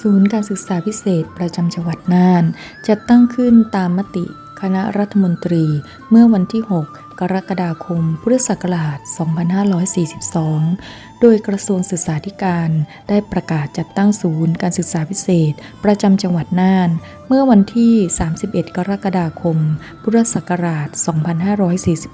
ศูนย์การศึกษาพิเศษประจำจังหวัดน่านจะตั้งขึ้นตามมติ คณะรัฐมนตรีเมื่อวันที่ 6 กรกฎาคม พุทธศักราช 2542 โดยกระทรวงศึกษาธิการได้ประกาศจัดตั้งศูนย์การศึกษาพิเศษ ประจำจังหวัดน่าน เมื่อวันที่ 31 กรกฎาคม พุทธศักราช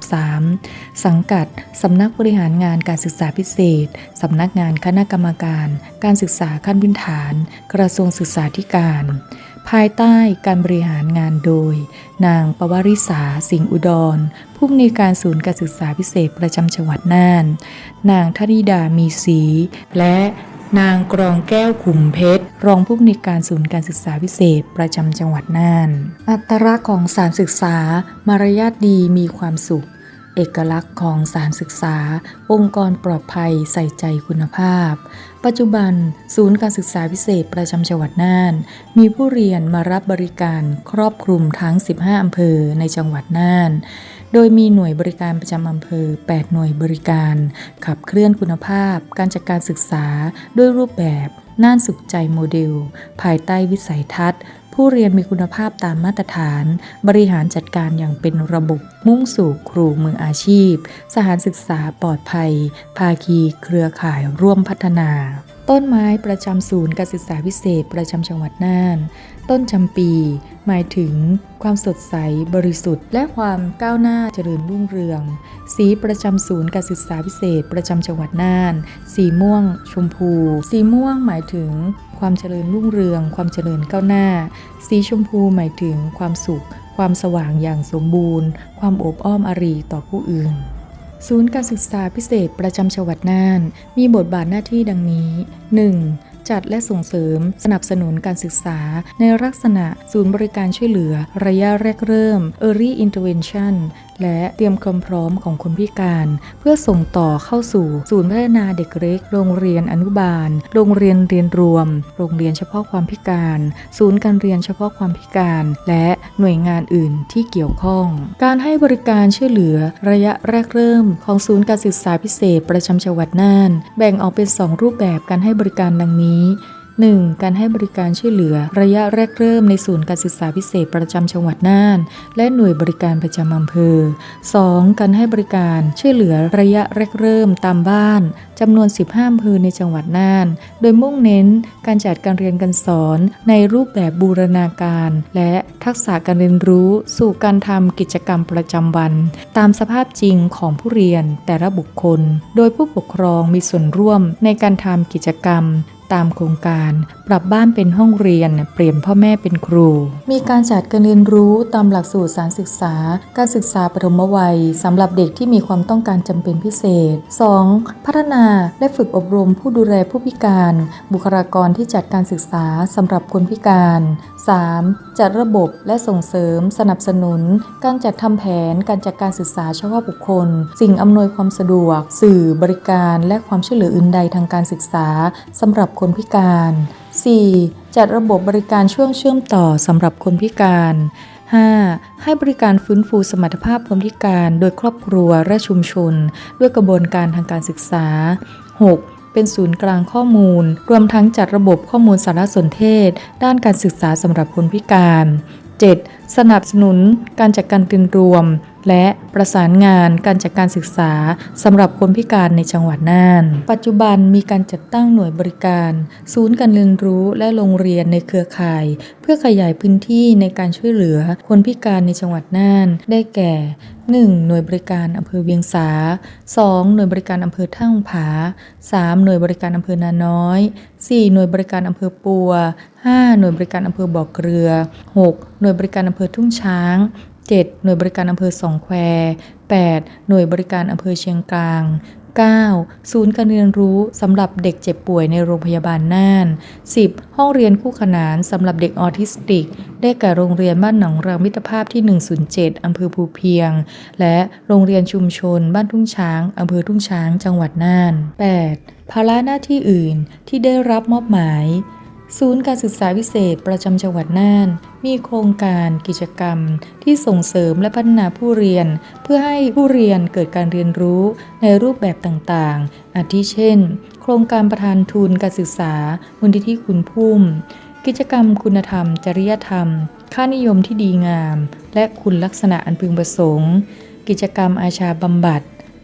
2543 สังกัดสำนักบริหารงานการศึกษาพิเศษ สำนักงานคณะกรรมการ การศึกษาขั้นพื้นฐาน กระทรวงศึกษาธิการ ภายใต้การบริหารงานโดย นางปวริษาสิงห์อุดร ผู้อำนวยการศูนย์การศึกษาพิเศษประจำจังหวัดน่าน นางธนิดามีศรีและนางกรองแก้วขุมเพชร รองผู้อำนวยการศูนย์การศึกษาพิเศษประจำจังหวัดน่าน อัตลักษณ์ของสารศึกษามารยาทดีมีความสุข เอกลักษณ์ของสารศึกษา องค์กรปลอดภัยใส่ใจคุณภาพ ปัจจุบัน ศูนย์การศึกษาพิเศษประจำจังหวัดน่าน มีผู้เรียนมารับบริการครอบคลุมทั้ง 15 อำเภอในจังหวัดน่าน โดยมีหน่วยบริการประจำอำเภอ 8 หน่วยบริการ ขับเคลื่อนคุณภาพ การจัดการศึกษาด้วยรูปแบบน่านสุขใจโมเดล ภายใต้วิสัยทัศน์ผู้เรียนมีคุณภาพตามมาตรฐาน บริหารจัดการอย่างเป็นระบบ มุ่งสู่ครูมืออาชีพ สถานศึกษาปลอดภัย ภาคีเครือข่ายร่วมพัฒนา ต้นไม้ประจำศูนย์การศึกษาพิเศษประจำจังหวัดน่าน ต้นจำปี หมายถึงความสดใส บริสุทธิ์ และความก้าวหน้าเจริญรุ่งเรือง สีประจำศูนย์การศึกษาพิเศษประจำจังหวัดน่าน สีม่วง ชมพู สีม่วงหมายถึงความเจริญรุ่งเรือง ความเจริญก้าวหน้า สีชมพูหมายถึงความสุข ความสว่างอย่างสมบูรณ์ ความโอบอ้อมอารีต่อผู้อื่น ศูนย์การศึกษาพิเศษประจำจังหวัดน่าน มีบทบาทหน้าที่ดังนี้ 1. จัดและส่งเสริม สนับสนุนการศึกษา ในลักษณะศูนย์บริการช่วยเหลือ ระยะแรกเริ่ม Early Intervention และเตรียมความพร้อมของคนพิการ เพื่อส่งต่อเข้าสู่ศูนย์พัฒนาเด็กเล็ก โรงเรียนอนุบาล โรงเรียนเรียนรวม โรงเรียนเฉพาะความพิการ ศูนย์การเรียนเฉพาะความพิการ และหน่วยงานอื่นที่เกี่ยวข้อง การให้บริการช่วยเหลือระยะแรกเริ่ม ของศูนย์การศึกษาพิเศษประจำจังหวัดน่าน แบ่งออกเป็น 2 รูปแบบการให้บริการดังนี้ 1. การให้บริการช่วยเหลือระยะแรกเริ่มในศูนย์การศึกษาพิเศษประจำจังหวัดน่าน และหน่วยบริการประจำอำเภอ 2. การให้บริการช่วยเหลือระยะแรกเริ่มตามบ้านจำนวน 15อำเภอในจังหวัดน่าน โดยมุ่งเน้นการจัดการเรียนการสอนในรูปแบบบูรณาการ และทักษะการเรียนรู้สู่การทำกิจกรรมประจำวัน ตามสภาพจริงของผู้เรียนแต่ละบุคคล โดยผู้ปกครองมีส่วนร่วมในการทำกิจกรรม ตามโครงการ ปรับบ้านเป็นห้องเรียน เปลี่ยนพ่อแม่เป็นครู มีการจัดการเรียนรู้ตามหลักสูตรสารศึกษา การศึกษาปฐมวัยสำหรับเด็กที่มีความต้องการจำเป็นพิเศษ 2. พัฒนาและฝึกอบรมผู้ดูแลผู้พิการ บุคลากรที่จัดการศึกษาสำหรับคนพิการ 3. จัดระบบและส่งเสริม สนับสนุน การจัดทำแผนการจัดการศึกษาเฉพาะบุคคล สิ่งอำนวยความสะดวก สื่อบริการและความช่วยเหลืออื่นใดทางการศึกษาสำหรับคนพิการ 4. จัดระบบบริการช่วงเชื่อมต่อสำหรับคนพิการ 5. ให้บริการฟื้นฟูสมรรถภาพคนพิการ โดยครอบครัวและชุมชน ด้วยกระบวนการทางการศึกษา 6. เป็นศูนย์กลางข้อมูล รวมทั้งจัดระบบข้อมูลสารสนเทศ ด้านการศึกษาสำหรับคนพิการ 7. สนับสนุนการจัดการเรียนรวม และประสานงานการจัดการศึกษาสำหรับคนพิการในจังหวัดน่าน ปัจจุบันมีการจัดตั้งหน่วยบริการ ศูนย์การเรียนรู้และโรงเรียนในเครือข่าย เพื่อขยายพื้นที่ในการช่วยเหลือคนพิการในจังหวัดน่าน ได้แก่ 1. หน่วยบริการอำเภอเวียงสา 2. หน่วยบริการอำเภอท่างผา 3. หน่วยบริการอำเภอนาน้อย 4. หน่วยบริการอำเภอปัว 5. หน่วยบริการอำเภอบ่อเกลือ 6. หน่วยบริการอำเภอทุ่งช้าง 7. หน่วยบริการอำเภอสองแคว 8. หน่วยบริการอำเภอเชียงกลาง 9. ศูนย์การเรียนรู้สำหรับเด็กเจ็บป่วยในโรงพยาบาลน่าน 10. ห้องเรียนคู่ขนานสำหรับเด็กออทิสติก ได้แก่โรงเรียนบ้านหนองรังมิตรภาพที่ 107 อำเภอภูเพียง และโรงเรียนชุมชน บ้านทุ่งช้าง อำเภอทุ่งช้าง จังหวัดน่าน 8. ภาระหน้าที่อื่นที่ได้รับมอบหมาย ศูนย์การศึกษาพิเศษประจำจังหวัดน่าน มีโครงการกิจกรรม ที่ส่งเสริมและพัฒนาผู้เรียน เพื่อให้ผู้เรียนเกิดการเรียนรู้ในรูปแบบต่างๆ อาทิเช่น โครงการประทานทุนการศึกษามูลนิธิคุณพุ่ม กิจกรรมคุณธรรม จริยธรรม ค่านิยมที่ดีงาม และคุณลักษณะอันพึงประสงค์ กิจกรรมอาชาบำบัด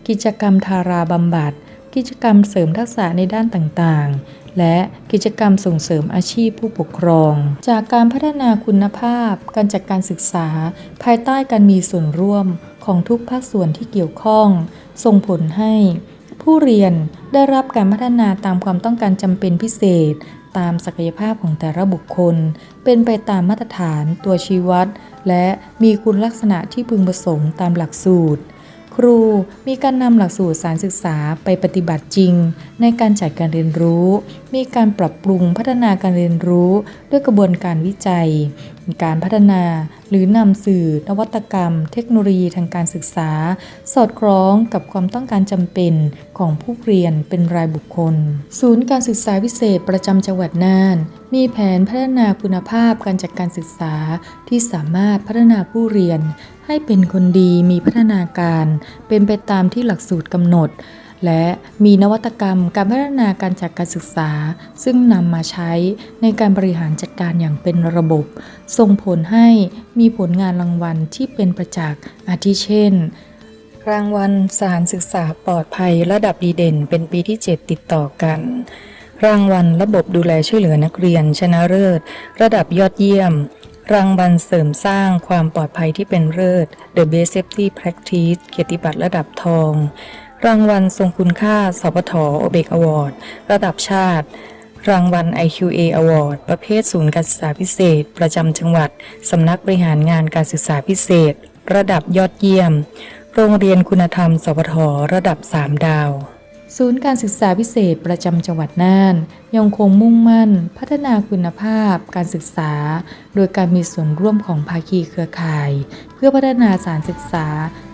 กิจกรรมทาราบำบัด กิจกรรมเสริมทักษะในด้านต่างๆ และกิจกรรมส่งเสริมอาชีพผู้ปกครอง จากการพัฒนาคุณภาพ การจัดการศึกษา ภายใต้การมีส่วนร่วมของทุกภาคส่วนที่เกี่ยวข้อง ส่งผลให้ ผู้เรียนได้รับการพัฒนาตามความต้องการจำเป็นพิเศษ ตามศักยภาพของแต่ละบุคคล เป็นไปตามมาตรฐานตัวชี้วัด และมีคุณลักษณะที่พึงประสงค์ตามหลักสูตร ครูมีการนำหลักสูตรสารศึกษาไปปฏิบัติจริง ในการจัดการเรียนรู้ มีการปรับปรุงพัฒนาการเรียนรู้ด้วยกระบวนการวิจัยการพัฒนาหรือนำสื่อนวัตกรรม เทคโนโลยีทางการศึกษา สอดคล้องกับความต้องการจำเป็นของผู้เรียนเป็นรายบุคคล ศูนย์การศึกษาพิเศษประจำจังหวัดน่าน มีแผนพัฒนาคุณภาพการจัดการศึกษาที่สามารถพัฒนาผู้เรียน ให้เป็นคนดีมีพัฒนาการ เป็นไปตามที่หลักสูตรกำหนด และมีนวัตกรรมการพัฒนาการจัดการศึกษา ซึ่งนำมาใช้ในการบริหารจัดการอย่างเป็นระบบ ส่งผลให้มีผลงานรางวัลที่เป็นประจักษ์อาทิเช่น รางวัลสถารศึกษาปลอดภัยระดับดีเด่น เป็นปีที่ 7 ติดต่อกัน รางวัลระบบดูแลช่วยเหลือนักเรียน ชนะเลิศ ระดับยอดเยี่ยมรางวัลเสริมสร้างความปลอดภัยที่เป็นเลิศ The Best Safety Practice เกียรติบัตรระดับทอง รางวัลทรงคุณค่าสปทโอเบกอวอร์ด ระดับชาติ รางวัล IQA Award ประเภทศูนย์การศึกษาพิเศษ ประจำจังหวัด สำนักบริหารงานการศึกษาพิเศษ ระดับยอดเยี่ยม โรงเรียนคุณธรรมสปทระดับ 3 ดาว ศูนย์การศึกษาพิเศษประจำจังหวัดน่าน ยังคงมุ่งมั่น พัฒนาคุณภาพ การศึกษา โดยการมีส่วนร่วมของภาคีเครือข่าย เพื่อพัฒนาสารศึกษา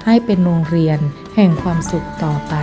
ให้เป็นโรงเรียนแห่งความสุขต่อไป